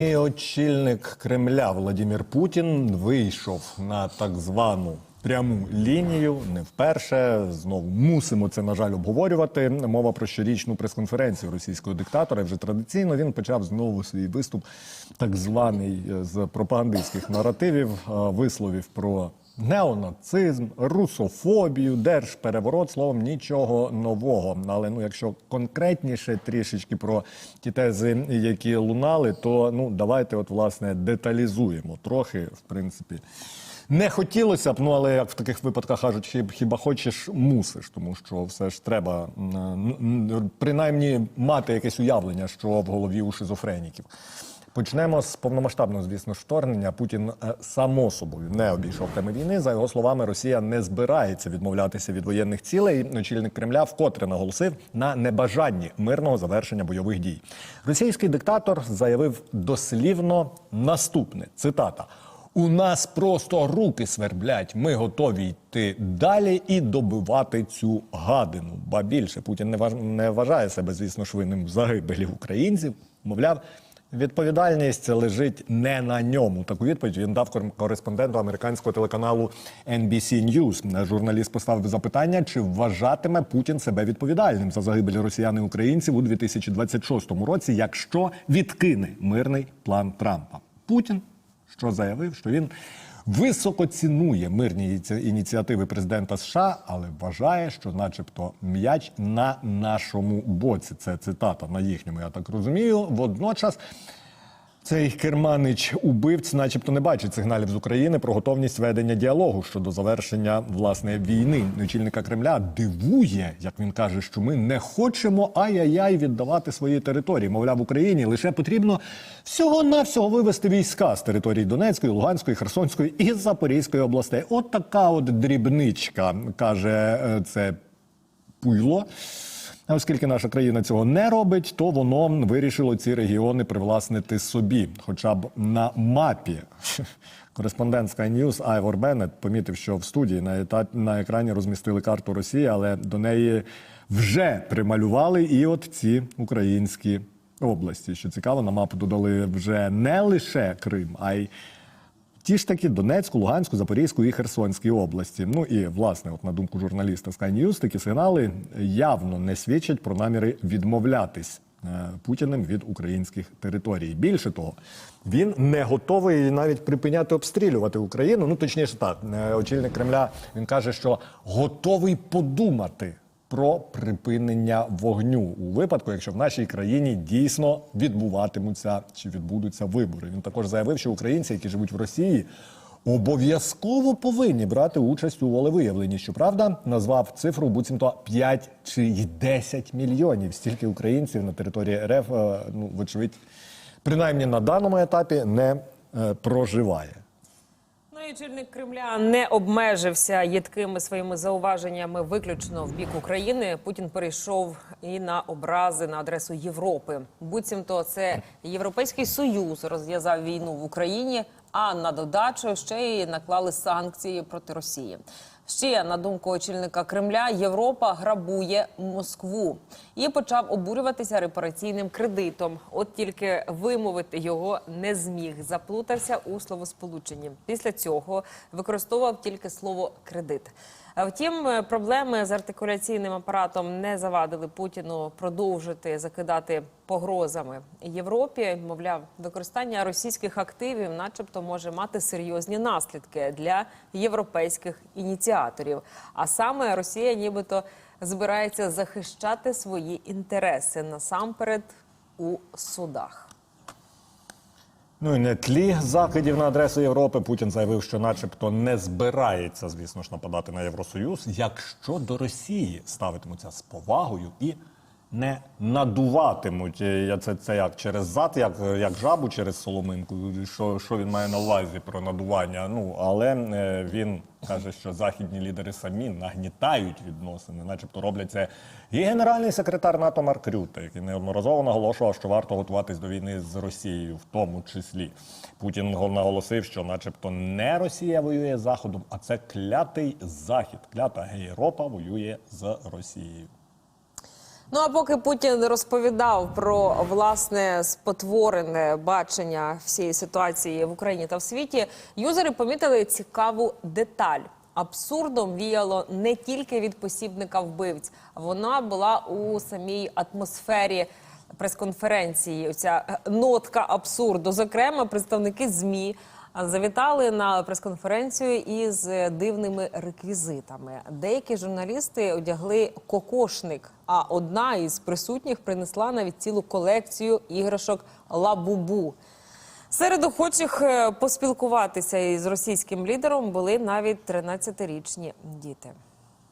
І очільник Кремля Владимир Путін вийшов на так звану пряму лінію. Не вперше знову мусимо це на жаль обговорювати. Мова про щорічну прес-конференцію російського диктатора. Вже традиційно він почав знову свій виступ, так званий е, з пропагандистських наративів, е, висловів про неонацизм, русофобію, держпереворот, словом, нічого нового. Але ну, якщо конкретніше трішечки про ті тези, які лунали, то ну давайте, от власне, деталізуємо трохи, в принципі. Не хотілося б, ну але як в таких випадках кажуть, хіб- хіба хочеш, мусиш, тому що все ж треба принаймні мати якесь уявлення, що в голові у шизофреніків. Почнемо з повномасштабного, звісно, вторгнення. Путін е, само собою не обійшов теми війни. За його словами, Росія не збирається відмовлятися від воєнних цілей. Очільник Кремля вкотре наголосив на небажанні мирного завершення бойових дій. Російський диктатор заявив дослівно наступне: цитата. У нас просто руки сверблять. Ми готові йти далі і добивати цю гадину. Ба більше Путін не важ- вважає себе, звісно ж, в загибелі українців. Мовляв, відповідальність лежить не на ньому. Таку відповідь він дав кор- кореспонденту американського телеканалу NBC News. Журналіст поставив запитання, чи вважатиме Путін себе відповідальним за загибель росіян і українців у 2026 році, якщо відкине мирний план Трампа. Путін що заявив, що він високо цінує мирні ініціативи президента США, але вважає, що, начебто, м'яч на нашому боці. Це цитата на їхньому, я так розумію. Водночас. Цей керманич убивць, начебто, не бачить сигналів з України про готовність ведення діалогу щодо завершення власне війни. Очільника Кремля дивує, як він каже, що ми не хочемо ай-яй-яй віддавати свої території. Мовляв, Україні лише потрібно всього навсього вивести війська з території Донецької, Луганської, Херсонської і Запорізької областей. От така от дрібничка каже е, це пуйло. А оскільки наша країна цього не робить, то воно вирішило ці регіони привласнити собі, хоча б на мапі. Кореспондент Sky News Айвор Беннет помітив, що в студії на, ета- на екрані розмістили карту Росії, але до неї вже прималювали і от ці українські області. Що цікаво, на мапу додали вже не лише Крим, а й Ті ж таки Донецьку, Луганську, Запорізьку і Херсонській області. Ну і власне, от на думку журналіста Sky News, такі сигнали явно не свідчать про наміри відмовлятись е, Путіним від українських територій. Більше того, він не готовий навіть припиняти обстрілювати Україну. Ну точніше, так е, очільник Кремля він каже, що готовий подумати про припинення вогню у випадку, якщо в нашій країні дійсно відбуватимуться чи відбудуться вибори. Він також заявив, що українці, які живуть в Росії, обов'язково повинні брати участь у волевиявленні. Щоправда, назвав цифру буцімто 5 чи й 10 мільйонів. Стільки українців на території РФ, е, ну вочевидь, принаймні на даному етапі не е, проживає. І очільник Кремля не обмежився їдкими своїми зауваженнями виключно в бік України. Путін перейшов і на образи на адресу Європи. Буцімто це Європейський Союз розв'язав війну в Україні, а на додачу ще й наклали санкції проти Росії. Ще на думку очільника Кремля, Європа грабує Москву і почав обурюватися репараційним кредитом. От тільки вимовити його не зміг, заплутався у словосполученні. Після цього використовував тільки слово кредит. Втім, е, проблеми з артикуляційним апаратом не завадили Путіну продовжити закидати погрозами Європі. Мовляв, використання російських активів, начебто, може мати серйозні наслідки для європейських ініціаторів. А саме Росія, нібито, збирається захищати свої інтереси насамперед у судах. Ну і на тлі закидів на адресу Європи. Путін заявив, що, начебто, не збирається, звісно ж, нападати на Євросоюз, якщо до Росії ставитимуться з повагою і не надуватимуть. Е, Я це, це як через зад, як, як жабу через соломинку. Що, що він має на увазі про надування? Ну але е, він каже, що західні лідери самі нагнітають відносини, начебто роблять це. І генеральний секретар НАТО Марк Рютте, який неодноразово наголошував, що варто готуватись до війни з Росією, в тому числі. Путін наголосив, що, начебто, не Росія воює з Заходом, а це клятий Захід. Клята Європа воює з Росією. Ну а поки Путін розповідав про власне спотворене бачення всієї ситуації в Україні та в світі, юзери помітили цікаву деталь. Абсурдом віяло не тільки від посібника вбивць, вона була у самій атмосфері прес-конференції. Оця нотка абсурду. Зокрема, представники змі завітали на прес-конференцію із дивними реквізитами. Деякі журналісти одягли кокошник, а одна із присутніх принесла навіть цілу колекцію іграшок лабубу. Серед охочих е, поспілкуватися із російським лідером були навіть 13-річні діти.